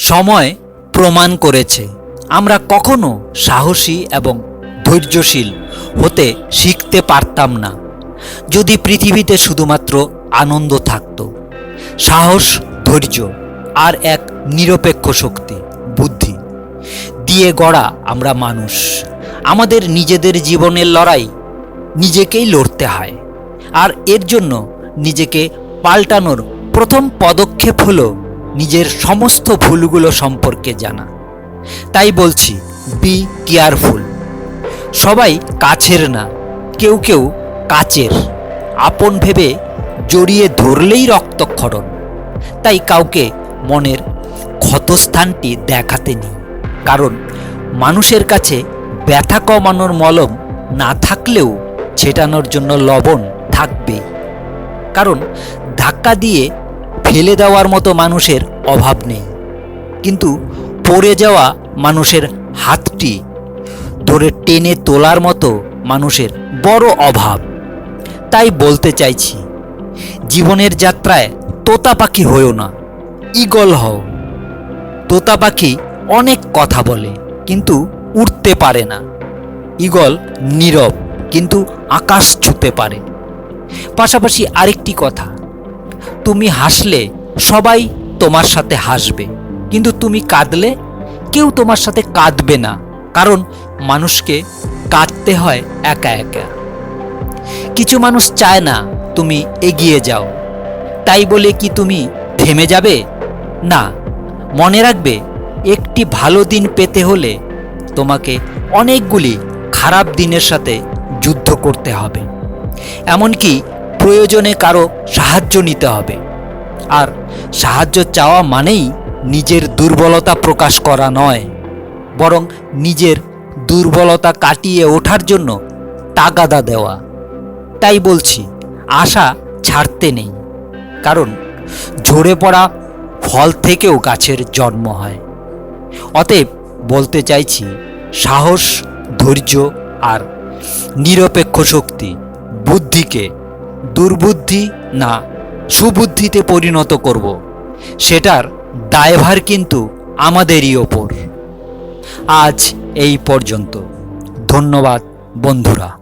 সময় প্রমাণ করেছে। আমরা কখনো সাহসী এবং ধৈর্যশীল হতে শিখতে পারতাম না। যদি পৃথিবীতে শুধুমাত্র আনন্দ থাকত, সাহস, ধৈর্য আর এক নিরপেক্ষ শক্তি, বুদ্ধি দিয়ে গড়া আমরা মানুষ। আমাদের নিজেদের জীবনের লড়াই নিজেকেই লড়তে হয়। আর এর জন্য নিজেকে পাল্টানোর প্রথম পদক্ষেপ হলো নিজের সমস্ত ভুলগুলো সম্পর্কে জানা। তাই বলছি বি কেয়ারফুল সবাই কাছের না, কেউ কেউ কাচের। আপন ভেবে জড়িয়ে ধরলেই রক্তক্ষরণ। তাই কাউকে মনের ক্ষতস্থানটি দেখাতে নেই। কারণ মানুষের কাছে ব্যথা কমানোর মলম না থাকলেও ছেটানোর জন্য লবণ থাকবেই। কারণ ধাক্কা দিয়ে ফেলে দেওয়ার মতো মানুষের অভাব নেই। কিন্তু পড়ে যাওয়া মানুষের হাতটি ধরে টেনে তোলার মতো মানুষের বড় অভাব। তাই বলতে চাইছি, জীবনের যাত্রায় তোতা পাখি হয়েও না ইগল হও। তোতা পাখি অনেক কথা বলে, কিন্তু উঠতে পারে না। ইগল নীরব, কিন্তু আকাশ ছুতে পারে। পাশাপাশি আরেকটি কথা তুমি হাসলে সবাই তোমার সাথে হাসবে। কিন্তু তুমি কাঁদলে কেউ তোমার সাথে কাঁদবে না, কারণ মানুষকে কাঁদতে হয় একা একা। কিছু মানুষ চায় না তুমি এগিয়ে যাও। তাই বলে কি তুমি থেমে যাবে? না, মনে রাখবে একটি ভালো দিন পেতে হলে তোমাকে অনেকগুলি খারাপ দিনের সাথে যুদ্ধ করতে হবে। এমনকি প্রয়োজনে কারও সাহায্য নিতে হবে। আর সাহায্য চাওয়া মানেই নিজের দুর্বলতা প্রকাশ করা নয়, বরং নিজের দুর্বলতা কাটিয়ে ওঠার জন্য তাগাদা দেওয়া। তাই বলছি, আশা ছাড়তে নেই, কারণ ঝরে পড়া ফল থেকেও গাছের জন্ম হয়। অতএব বলতে চাইছি, সাহস, ধৈর্য আর নিরপেক্ষ শক্তি বুদ্ধিকে দুর্বুদ্ধি না, সুবুদ্ধিতে পরিণত করব। সেটার দায়ভার কিন্তু আমাদেরই ওপর। আজ এই পর্যন্ত। ধন্যবাদ, বন্ধুরা।